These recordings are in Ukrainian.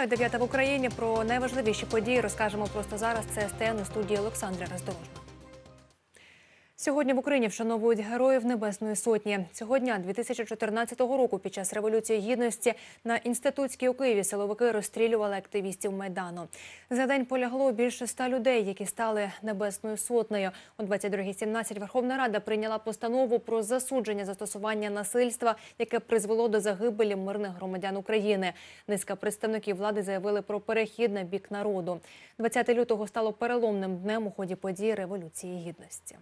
Вітаю 9 в Україні. Про найважливіші події розкажемо просто зараз. Це СТН у студії Олександра Роздорожна. Сьогодні в Україні вшановують героїв Небесної Сотні. Цього дня, 2014 року, під час революції гідності на інститутській у Києві силовики розстрілювали активістів майдану. За день полягло більше ста людей, які стали небесною сотнею. О 22.17 Верховна Рада прийняла постанову про засудження застосування насильства, яке призвело до загибелі мирних громадян України. Низка представників влади заявили про перехід на бік народу. 20 лютого стало переломним днем у ході подій революції гідності.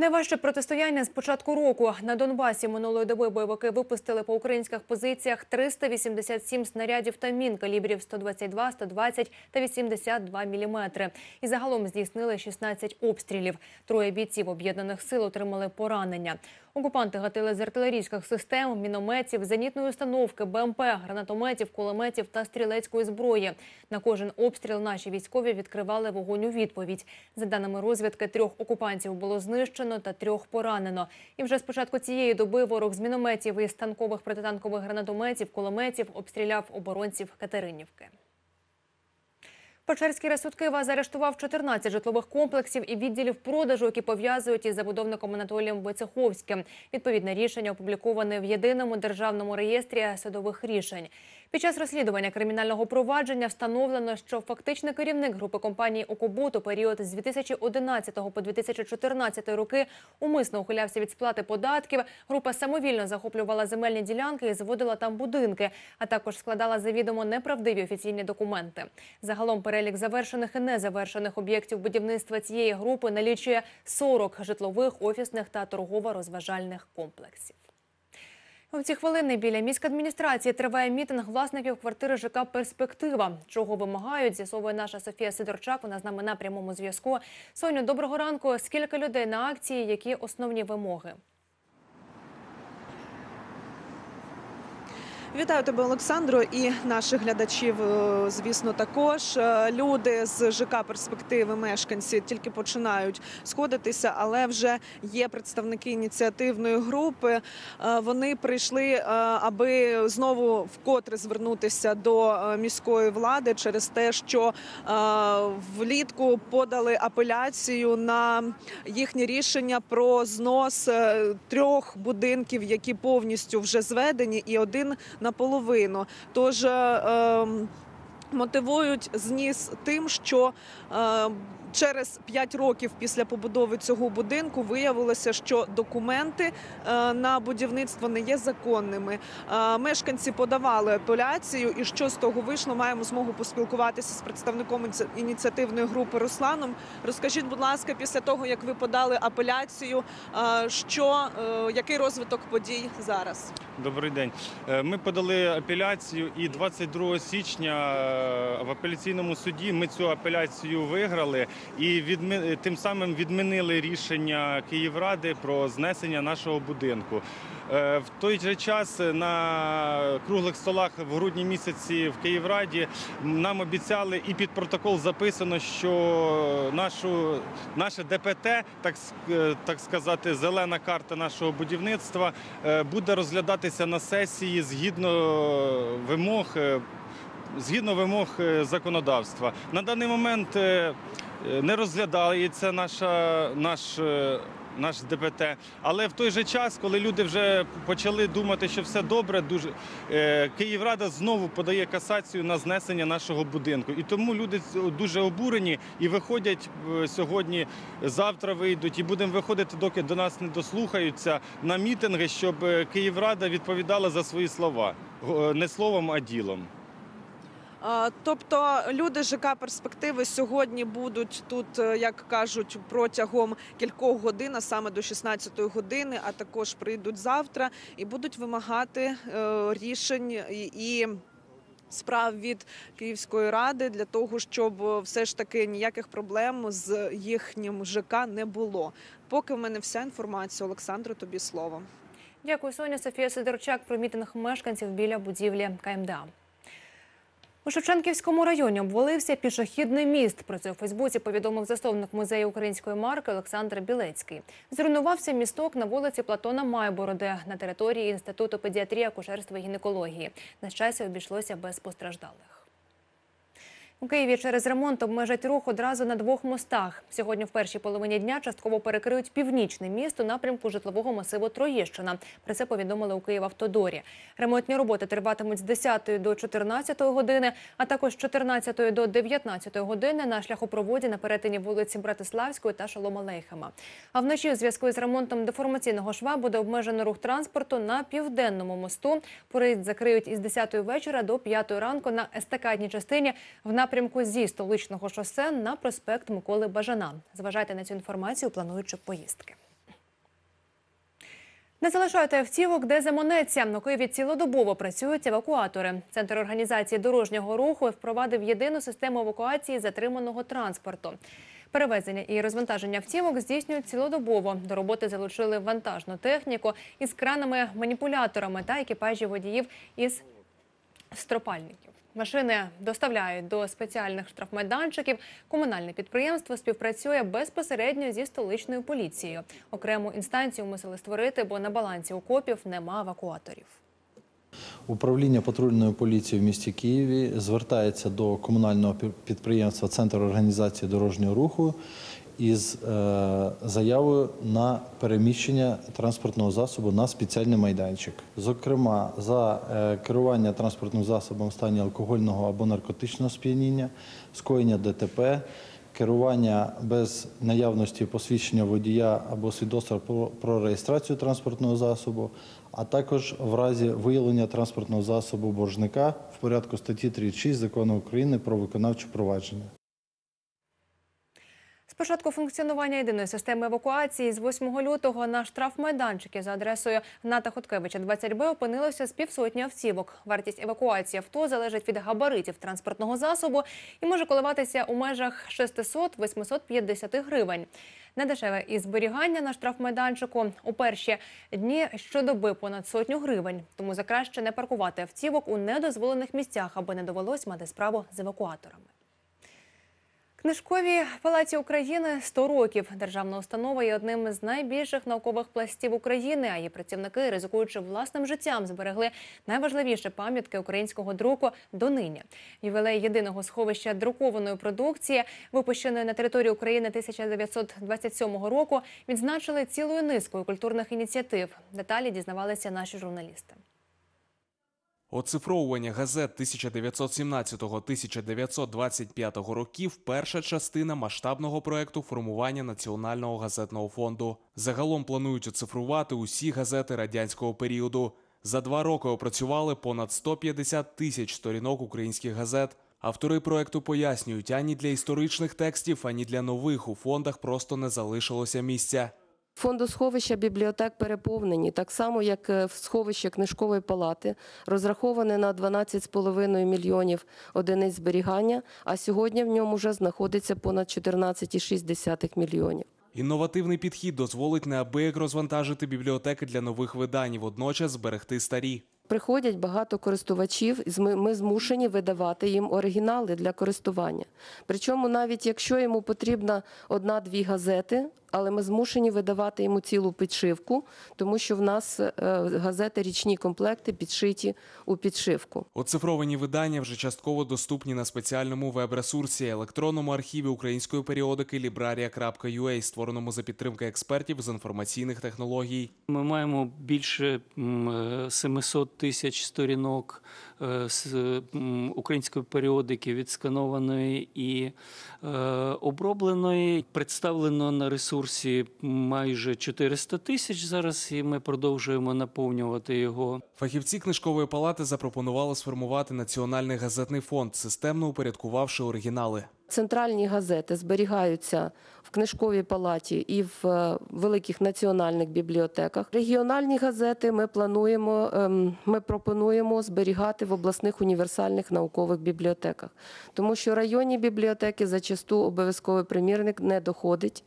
Найважче протистояння з початку року на Донбасі минулої доби бойовики випустили по українських позиціях 387 снарядів та мін калібрів 122, 120 та 82 міліметри. І загалом здійснили 16 обстрілів. Троє бійців об'єднаних сил отримали поранення. Окупанти гатили з артилерійських систем, мінометів, зенітної установки, БМП, гранатометів, кулеметів та стрілецької зброї. На кожен обстріл наші військові відкривали вогонь у відповідь. За даними розвідки, трьох окупантів було знищено та трьох поранено. І вже з початку цієї доби ворог з мінометів і станкових протитанкових гранатометів, кулеметів обстріляв оборонців Катеринівки. Печерський ресурс Києва заарештував 14 житлових комплексів і відділів продажу, які пов'язують із забудовником Анатолієм Войцеховським. Відповідне рішення опубліковане в єдиному державному реєстрі судових рішень. Під час розслідування кримінального провадження встановлено, що фактичний керівник групи компанії «Окобут» у період з 2011 по 2014 роки умисно ухилявся від сплати податків. Група самовільно захоплювала земельні ділянки і зводила там будинки, а також складала завідомо неправдиві офіційні документи. Загалом перелік завершених і незавершених об'єктів будівництва цієї групи налічує 40 житлових, офісних та торгово-розважальних комплексів. У ці хвилини біля міськадміністрації триває мітинг власників квартири ЖК Перспектива. Чого вимагають, з'ясовує наша Софія Сидорчак. Вона з нами на прямому зв'язку. Соню, доброго ранку. Скільки людей на акції? Які основні вимоги? Вітаю тебе, Олександро, і наших глядачів, е, звісно, також. Е, Люди з ЖК перспективи, мешканці тільки починають сходитися, але вже є представники ініціативної групи. Е, Вони прийшли, аби знову вкотре звернутися до міської влади через те, що влітку подали апеляцію на їхнє рішення про знос трьох будинків, які повністю вже зведені, і один наполовину. Тож е, ем, мотивують зніс тим, що е, через 5 років після побудови цього будинку виявилося, що документи е, на будівництво не є законними. Е, мешканці подавали апеляцію, і що з того вийшло, маємо змогу поспілкуватися з представником ініціативної групи Русланом. Розкажіть, будь ласка, після того як ви подали апеляцію, е, що який розвиток подій зараз? Добрий день. Ми подали апеляцію, і 22 січня в апеляційному суді ми цю апеляцію виграли і відми... тим самим відмінили рішення Київради про знесення нашого будинку. Е, В той же час на круглих столах в грудні місяці в Київраді нам обіцяли і під протокол записано, що нашу, наше ДПТ, так, е, так сказати, зелена карта нашого будівництва е, буде розглядатися на сесії згідно вимог. Згідно вимог законодавства. На даний момент е, не розглядається наша, наш, е, наш ДПТ, але в той же час, коли люди вже почали думати, що все добре, дуже е, Київрада знову подає касацію на знесення нашого будинку. І тому люди дуже обурені і виходять сьогодні, завтра вийдуть, і будемо виходити, доки до нас не дослухаються на мітинги, щоб Київрада відповідала за свої слова не словом, а ділом. А, Тобто люди ЖК перспективи сьогодні будуть тут, е, як кажуть, протягом кількох годин, а саме до 16-ї години, а також прийдуть завтра і будуть вимагати е, рішень і. Справ від Київської ради для того, щоб е, все ж таки ніяких проблем з їхнім ЖК не було. Поки в мене вся інформація, Олександро, тобі слово. Дякую, Соня. Софія Сидорчак про мітинг мешканців біля будівлі КМДА. У Шевченківському районі обвалився пішохідний міст. Про це у Фейсбуці повідомив засновник музею української марки Олександр Білецький. Зруйнувався місток на вулиці Платона Майбороди на території Інституту педіатрії, акушерства і гінекології. На щастя, обійшлося без постраждалих. У Києві через ремонт обмежать рух одразу на двох мостах. Сьогодні в першій половині дня частково перекриють північне місто напрямку житлового масиву Троєщина. Про це повідомили у Київавтодорі. Ремонтні роботи триватимуть з 10 до 14 години, а також з 14 до 19 години на шляхопроводі на перетині вулиці Братиславської та Шолома Лейхема. А вночі у зв'язку з ремонтом деформаційного шва буде обмежено рух транспорту на південному мосту. Проїзд закриють із 10 вечора до 5 ранку на естакадній частині в напрямку зі столичного шосе на проспект Миколи Бажана. Зважайте на цю інформацію, плануючи поїздки. Не залишайте автівок, де заманеться. На Києві цілодобово працюють евакуатори. Центр організації дорожнього руху впровадив єдину систему евакуації затриманого транспорту. Перевезення і розвантаження автівок здійснюють цілодобово. До роботи залучили вантажну техніку із кранами, маніпуляторами та екіпажі водіїв із стропальників. Машини доставляють до спеціальних штрафмайданчиків. Комунальне підприємство співпрацює безпосередньо зі столичною поліцією. Окрему інстанцію мусили створити, бо на балансі окопів нема евакуаторів. Управління патрульної поліції в місті Києві звертається до комунального підприємства Центр організації дорожнього руху із е, заявою на переміщення транспортного засобу на спеціальний майданчик. Зокрема, за е, керування транспортним засобом в стані алкогольного або наркотичного сп'яніння, скоєння ДТП, керування без наявності посвідчення водія або свідоцтва про, реєстрацію транспортного засобу, а також в разі виявлення транспортного засобу боржника в порядку статті 36 Закону України про виконавче провадження. З початку функціонування єдиної системи евакуації з 8 лютого на штрафмайданчики за адресою Ната Хоткевича 20Б опинилося з півсотні автівок. Вартість евакуації авто залежить від габаритів транспортного засобу і може коливатися у межах 600-850 гривень. Недешеве і зберігання на штрафмайданчику у перші дні щодоби понад сотню гривень. Тому за краще не паркувати автівок у недозволених місцях, аби не довелось мати справу з евакуаторами. Книжковій палаці України 100 років. Державна установа є одним з найбільших наукових пластів України. А її працівники, ризикуючи власним життям, зберегли найважливіші пам'ятки українського друку донині. Ювілей єдиного сховища друкованої продукції, випущеної на території України 1927 року, відзначили цілою низкою культурних ініціатив. Деталі дізнавалися наші журналісти. Оцифровування газет 1917-1925 років перша частина масштабного проекту формування Національного газетного фонду. Загалом планують оцифрувати усі газети радянського періоду. За два роки опрацювали понад 150 тисяч сторінок українських газет. Автори проекту пояснюють, ані для історичних текстів, ані для нових у фондах просто не залишилося місця. Фондосховища бібліотек переповнені, так само як е, в сховище книжкової палати, розраховане на 12,5 мільйонів одиниць зберігання, а сьогодні в ньому вже знаходиться понад 14,6 мільйонів. Інновативний підхід дозволить неабияк розвантажити бібліотеки для нових видань, і водночас зберегти старі. Приходять багато користувачів, і ми змушені видавати їм оригінали для користування. Причому навіть якщо йому потрібна одна-дві газети, але ми змушені видавати йому цілу підшивку, тому що в нас е, газети річні комплекти підшиті у підшивку. Оцифровані видання вже частково доступні на спеціальному веб-ресурсі електронному архіві української періодики Libraria.ua, створеному за підтримки експертів з інформаційних технологій. Ми маємо більше м, е, 700 тисяч сторінок з української періодики, відсканованої і е, обробленої. Представлено на ресурсі майже 400 тисяч зараз, і ми продовжуємо наповнювати його. Фахівці книжкової палати запропонували сформувати національний газетний фонд, системно упорядкувавши оригінали. Центральні газети зберігаються в книжковій палаті і в е, великих національних бібліотеках. Регіональні газети ми плануємо, ем, ми пропонуємо зберігати в обласних універсальних наукових бібліотеках, тому що районні бібліотеки зачасту обов'язковий примірник не доходить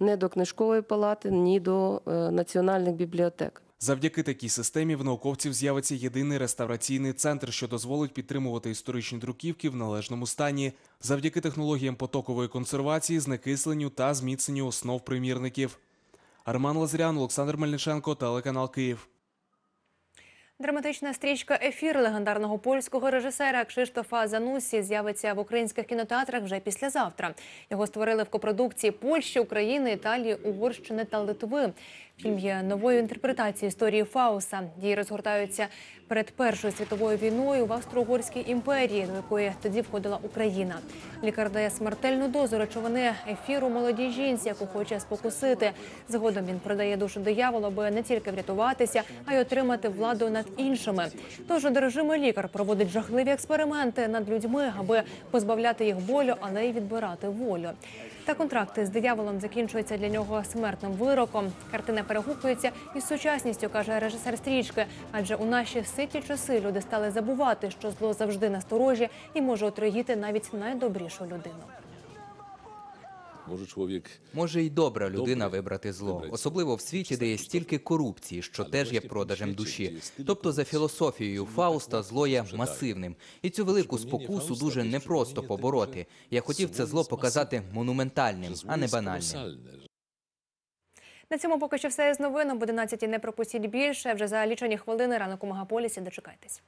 ні до книжкової палати, ні до е, національних бібліотек. Завдяки такій системі в науковців з'явиться єдиний реставраційний центр, що дозволить підтримувати історичні друківки в належному стані, завдяки технологіям потокової консервації, знекисленню та зміцненню основ примірників. Арман Лазарян, Олександр Мельниченко, телеканал Київ. Драматична стрічка Ефір легендарного польського режисера Кшиштофа Занусі з'явиться в українських кінотеатрах вже післязавтра. Його створили в копродукції Польщі, України, Італії, Угорщини та Литви. Фільм є новою інтерпретацією історії Фауса. Дії розгортаються перед Першою світовою війною в Австро-Угорській імперії, до якої тоді входила Україна. Лікар дає смертельну дозу речовини ефіру молодій жінці, яку хоче спокусити. Згодом він продає душу дияволу, аби не тільки врятуватися, а й отримати владу над іншими. Тож одержимий лікар проводить жахливі експерименти над людьми, аби позбавляти їх болю, але й відбирати волю. Та контракти з дияволом закінчуються для нього смертним вироком. Картина перегукується із сучасністю, каже режисер стрічки. Адже у наші ситі часи люди стали забувати, що зло завжди насторожі і може отруїти навіть найдобрішу людину. Може чоловік Може й добра людина Добре. вибрати зло, Вибрати особливо в світі, де є стільки корупції, що Але теж є продажем душі. Тобто, за філософією Фауста, зло є масивним, і цю велику спокусу дуже непросто побороти. Я хотів це зло зло показати монументальним, а не банальним. На цьому поки що все з новин. Об 11 не пропустіть більше. Вже за лічені хвилини ранок у мегаполісі. Дочекайтесь.